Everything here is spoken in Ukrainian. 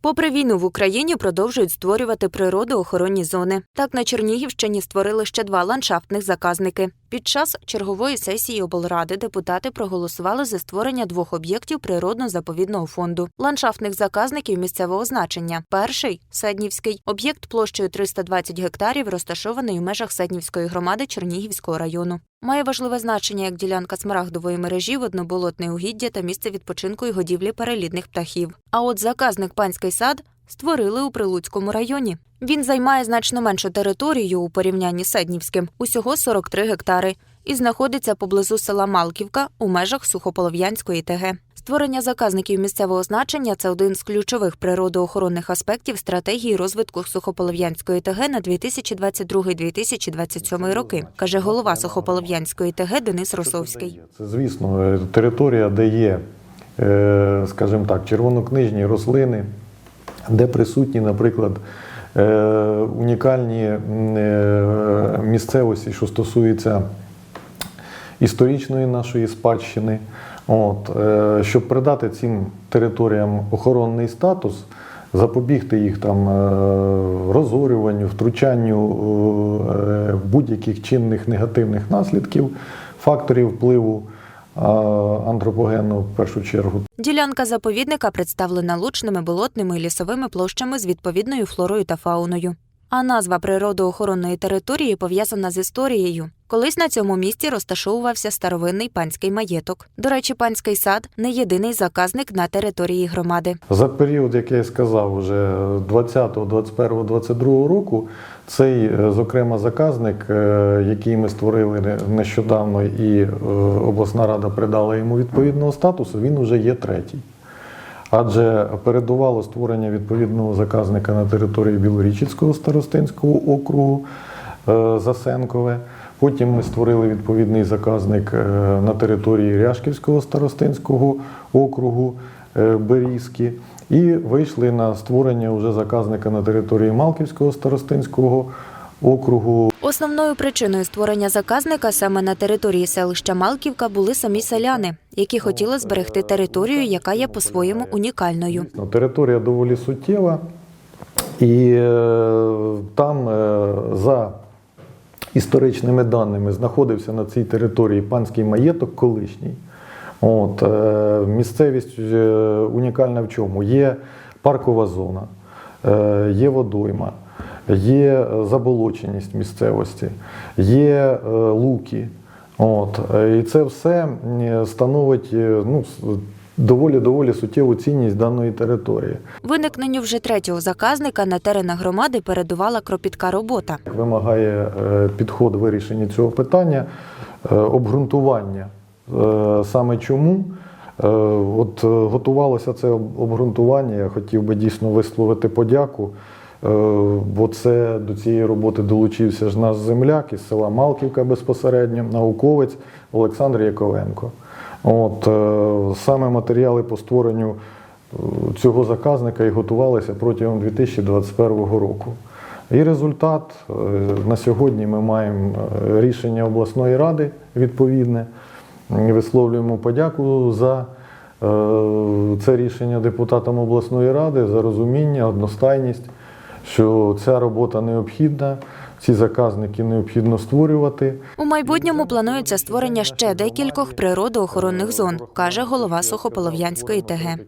Попри війну в Україні продовжують створювати природоохоронні зони. Так на Чернігівщині створили ще два ландшафтних заказники. Під час чергової сесії облради депутати проголосували за створення двох об'єктів природно-заповідного фонду ландшафтних заказників місцевого значення. Перший Седнівський об'єкт площею 320 гектарів, розташований у межах Седнівської громади Чернігівського району. Має важливе значення як ділянка смарагдової мережі, водноболотне угіддя та місце відпочинку і годівлі перелітних птахів. А от заказник панський сад створили у Прилуцькому районі. Він займає значно меншу територію у порівнянні з Седнівським, усього 43 гектари, і знаходиться поблизу села Малківка у межах Сухополов'янської ТГ. Створення заказників місцевого значення це один з ключових природоохоронних аспектів стратегії розвитку Сухополов'янської ТГ на 2022-2027 роки, каже голова Сухополов'янської ТГ Денис Росовський. Це, звісно, територія, де є, е, скажімо так, червонокнижні рослини, де присутні, наприклад, е, унікальні е, місцевості, що стосуються історичної нашої спадщини. От, е, щоб придати цим територіям охоронний статус, запобігти їх там розорюванню, втручанню будь-яких чинних негативних наслідків, факторів впливу е, в першу чергу. Ділянка заповідника представлена лучними, болотними і лісовими площами з відповідною флорою та фауною. А назва природоохоронної території пов'язана з історією. Колись на цьому місці розташовувався старовинний панський маєток. До речі, панський сад не єдиний заказник на території громади. За період, як я сказав, вже 20, 21, 22 року, цей, е, зокрема, заказник, е, який ми створили не- нещодавно, і е, обласна рада придала йому відповідного статусу, він вже є третій. Адже передувало створення відповідного заказника на території Білорічицького старостинського округу е, Засенкове. Потім ми створили відповідний заказник е, на території Ряшківського старостинського округу е, Берізки. І вийшли на створення вже заказника на території Малківського старостинського округу. Основною причиною створення заказника саме на території селища Малківка були самі селяни, які хотіли зберегти територію, яка є по-своєму унікальною. Територія доволі суттєва, і е, там е, за історичними даними знаходився на цій території панський маєток колишній. От, е, місцевість унікальна в чому? Є паркова зона, є водойма, є заболоченість місцевості, є е, луки. От, е, і це все становить е, ну, доволі доволі суттєву цінність даної території. Виникненню вже третього заказника на теренах громади передувала кропітка робота. Вимагає е, підход вирішення цього питання, е, обґрунтування. Е, Саме чому? Е, От е, готувалося це обґрунтування. Я хотів би дійсно висловити подяку, е, бо це до цієї роботи долучився ж наш земляк із села Малківка безпосередньо, науковець Олександр Яковенко. От е, саме матеріали по створенню е, цього заказника і готувалися протягом 2021 року. І результат е, на сьогодні ми маємо е, рішення обласної ради відповідне. Висловлюємо подяку за е, це рішення депутатам обласної ради за розуміння, одностайність, що ця робота необхідна, ці заказники необхідно створювати. У майбутньому планується створення ще декількох природоохоронних зон, каже голова Сухополов'янської ТГ.